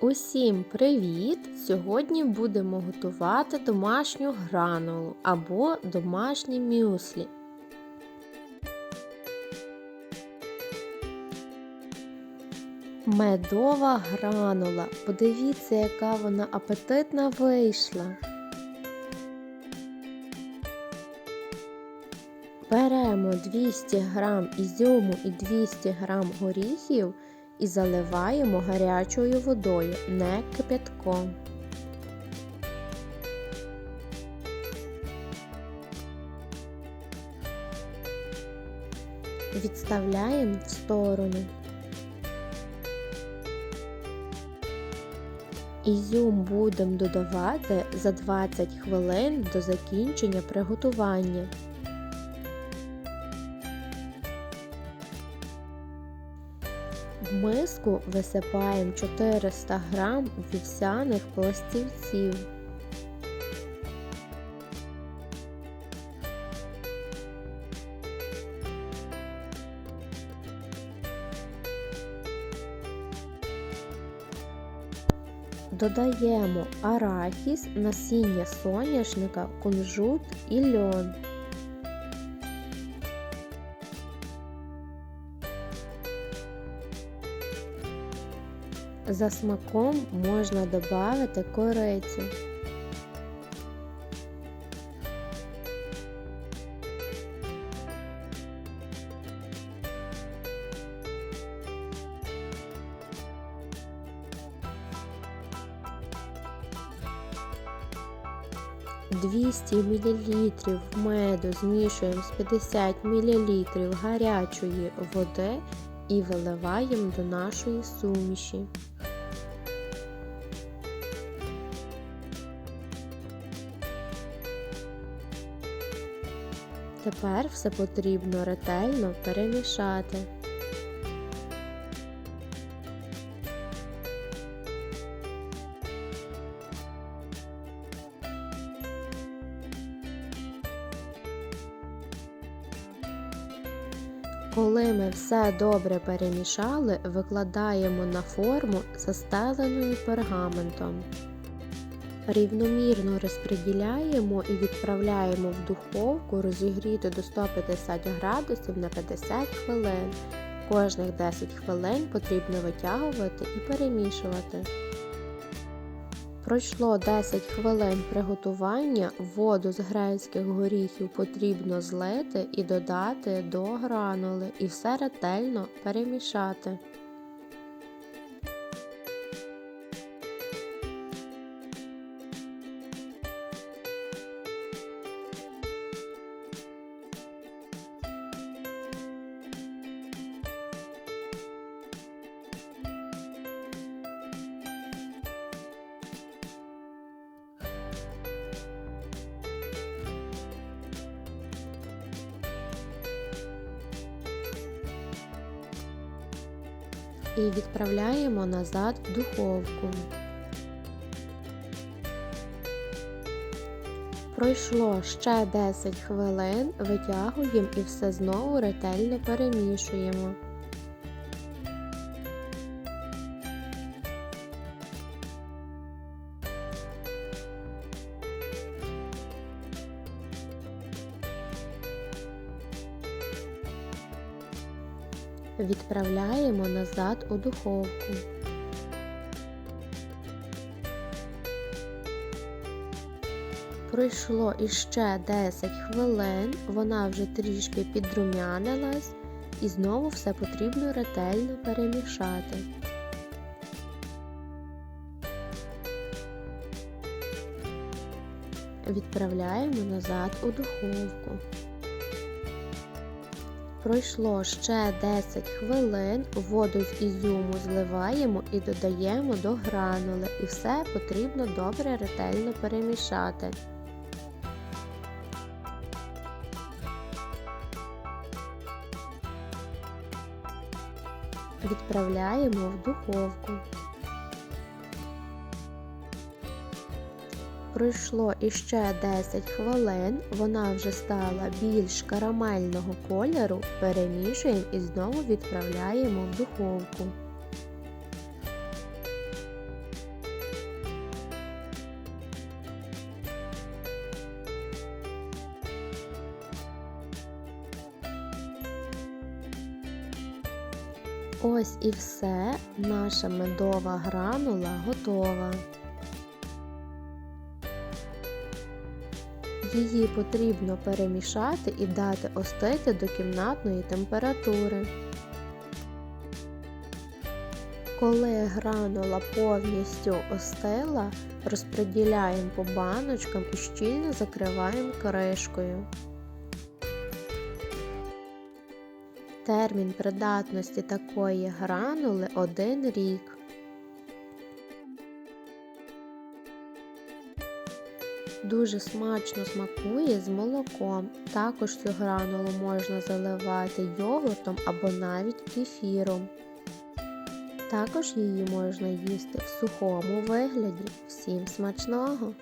Усім привіт! Сьогодні будемо готувати домашню гранулу або домашні мюслі. Медова гранула. Подивіться, яка вона апетитна вийшла. Беремо 200 г ізюму і 200 г горіхів і заливаємо гарячою водою, не кипятком. Відставляємо в сторону. Ізюм будемо додавати за 20 хвилин до закінчення приготування. В миску висипаємо 400 г вівсяних пластівців. Додаємо арахіс, насіння соняшника, кунжут і льон. За смаком можна додати корицю. Двісті мл меду змішуємо з 50 мл гарячої води і виливаємо до нашої суміші. Тепер все потрібно ретельно перемішати. Коли ми все добре перемішали, викладаємо на форму застеленою пергаментом. Рівномірно розподіляємо і відправляємо в духовку розігріти до 150 градусів на 50 хвилин. Кожних 10 хвилин потрібно витягувати і перемішувати. Пройшло 10 хвилин приготування, воду з грецьких горіхів потрібно злити і додати до гранули і все ретельно перемішати. І відправляємо назад в духовку. Пройшло ще 10 хвилин, витягуємо і все знову ретельно перемішуємо. Відправляємо назад у духовку. Пройшло іще 10 хвилин, вона вже трішки підрумянилась і знову все потрібно ретельно перемішати. Відправляємо назад у духовку. Пройшло ще 10 хвилин, воду з ізюму зливаємо і додаємо до гранули, і все потрібно добре ретельно перемішати. Відправляємо в духовку. пройшло іще 10 хвилин, вона вже стала більш карамельного кольору, перемішуємо і знову відправляємо в духовку. Ось і все, наша медова гранула готова. Її потрібно перемішати і дати остити до кімнатної температури. Коли гранула повністю остила, розподіляємо по баночкам і щільно закриваємо кришкою. Термін придатності такої гранули 1 рік. Дуже смачно смакує з молоком. Також цю гранулу можна заливати йогуртом або навіть кефіром. Також її можна їсти в сухому вигляді. Всім смачного!